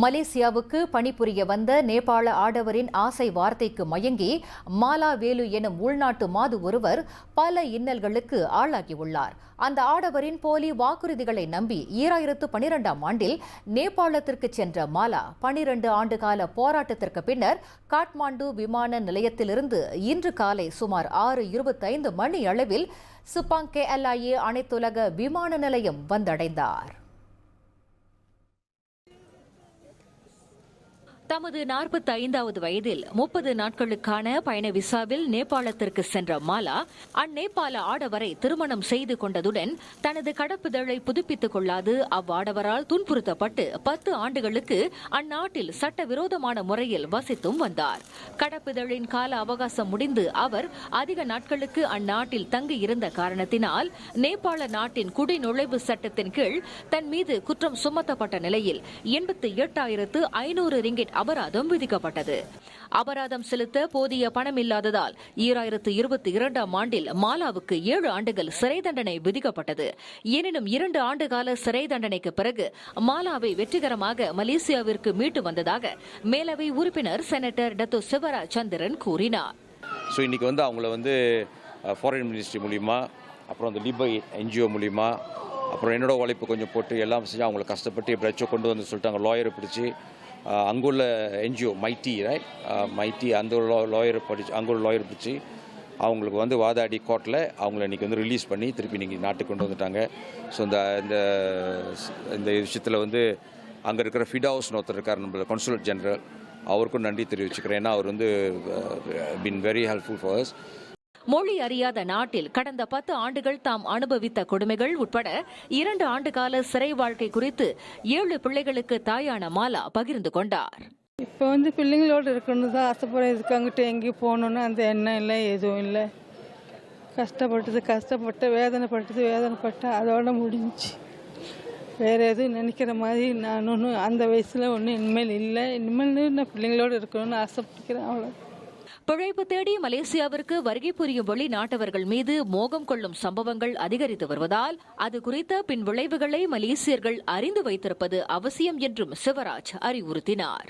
மலேசியாவுக்கு பணிபுரிய வந்த நேபாள ஆடவரின் ஆசை வார்த்தைக்கு மயங்கி மாலா வேலு எனும் உள்நாட்டு மாது ஒருவர் பல இன்னல்களுக்கு ஆளாகியுள்ளார். அந்த ஆடவரின் போலி வாக்குறுதிகளை நம்பி ஈராயிரத்து பனிரெண்டாம் ஆண்டில் நேபாளத்திற்கு சென்ற மாலா பனிரெண்டு ஆண்டுகால போராட்டத்திற்கு பின்னர் காட்மாண்டு விமான நிலையத்திலிருந்து இன்று காலை சுமார் ஆறு இருபத்தைந்து மணி அளவில் சுப்பாங் கேஎல்ஐஏ அனைத்துலக விமான நிலையம் வந்தடைந்தார். தமது நாற்பத்தி ஐந்தாவது வயதில் முப்பது நாட்களுக்கான பயண விசாவில் நேபாளத்திற்கு சென்ற மாலா அந்நேபாள ஆடவரை திருமணம் செய்து கொண்டதுடன் தனது கடப்புதழை புதுப்பித்துக் கொள்ளாது அவ்வாடவரால் துன்புறுத்தப்பட்டு பத்து ஆண்டுகளுக்கு அந்நாட்டில் சட்டவிரோதமான முறையில் வசித்தும் வந்தார். கடப்புதழின் கால அவகாசம் முடிந்து அவர் அதிக நாட்களுக்கு அந்நாட்டில் தங்கியிருந்த காரணத்தினால் நேபாள நாட்டின் குடிநுழைவு சட்டத்தின் கீழ் தன் மீது குற்றம் சுமத்தப்பட்ட நிலையில் எண்பத்தி எட்டாயிரத்து ஐநூறு ரிங்கிட் அபராதம் விதிக்கப்பட்டது. அபராதம் செலுத்த போதிய பணம் இல்லாததால் ஈராயிரத்து இருபத்தி இரண்டாம் ஆண்டில் மாலாவுக்கு ஏழு ஆண்டுகள் சிறை தண்டனை விதிக்கப்பட்டது. எனினும் இரண்டு ஆண்டு கால சிறை தண்டனைக்கு பிறகு மாலாவை வெற்றிகரமாக மலேசியாவிற்கு மீட்டு வந்ததாக மேலவை உறுப்பினர் செனட்டர் டத்து சிவராஜ் சந்திரன் கூறினார். ஸோ இன்றைக்கி வந்து அவங்கள வந்து ஃபாரின் மினிஸ்ட்ரி மூலிமா அப்புறம் அந்த லிபை என்ஜிஓ மூலிமா அப்புறம் என்னோட உழைப்பு கொஞ்சம் போட்டு எல்லாம் செஞ்சு அவங்கள கஷ்டப்பட்டு எப்படியாச்சும் கொண்டு வந்து சொல்லிட்டு அவங்க லாயரை பிடிச்சி அங்குள்ள என்ஜிஓ மைட்டி ரைட் மைட்டி அந்த லாயர் படிச்சு அங்குள்ள லாயர் பிடிச்சி அவங்களுக்கு வந்து வாதாடி கோர்ட்டில் அவங்கள இன்றைக்கி வந்து ரிலீஸ் பண்ணி திருப்பி இன்றைக்கி நாட்டுக்கு கொண்டு வந்துட்டாங்க. ஸோ இந்த இந்த இந்த விஷயத்தில் வந்து அங்கே இருக்கிற ஃபிடாவுஸ்னு ஒருத்தர் இருக்கார் நம்மள consulate ஜெனரல் அவருக்கும் நன்றி தெரிவிச்சுக்கிறேன். ஏன்னா அவர் வந்து பின் வெரி ஹெல்ப்ஃபுல் ஃபார் மொழி அறியாத நாட்டில் கடந்த பத்து ஆண்டுகள் தாம் அனுபவித்த கொடுமைகள் உட்பட இரண்டு ஆண்டுகால சிறை வாழ்க்கை குறித்து ஏழு பிள்ளைகளுக்கு தாயான மாலா பகிர்ந்து கொண்டார். இப்போ வந்து பிள்ளைங்களோட இருக்கணும் தான் ஆசைப்படுறேன் இதுக்கு அங்கிட்டு எங்கேயும் போகணுன்னு அந்த எண்ணம் இல்லை எதுவும் இல்லை. கஷ்டப்பட்டது கஷ்டப்பட்டு வேதனைப்பட்டது வேதனைப்பட்டு அதோட முடிஞ்சுச்சு வேறு எதுவும் நினைக்கிற மாதிரி நான் ஒன்றும் அந்த வயசில் ஒன்றும் இனிமேல் இல்லை. இனிமேல் நான் பிள்ளைங்களோட இருக்கணும்னு ஆசைப்பட்டுக்கிறேன் அவ்வளோ பிழைப்பு தேடி மலேசியாவிற்கு வருகை புரியும் வெளிநாட்டவர்கள் மீது மோகம் கொள்ளும் சம்பவங்கள் அதிகரித்து வருவதால் அது குறித்த பின் விளைவுகளை மலேசியர்கள் அறிந்து வைத்திருப்பது அவசியம் என்றும் சிவராஜ் அறிவுறுத்தினார்.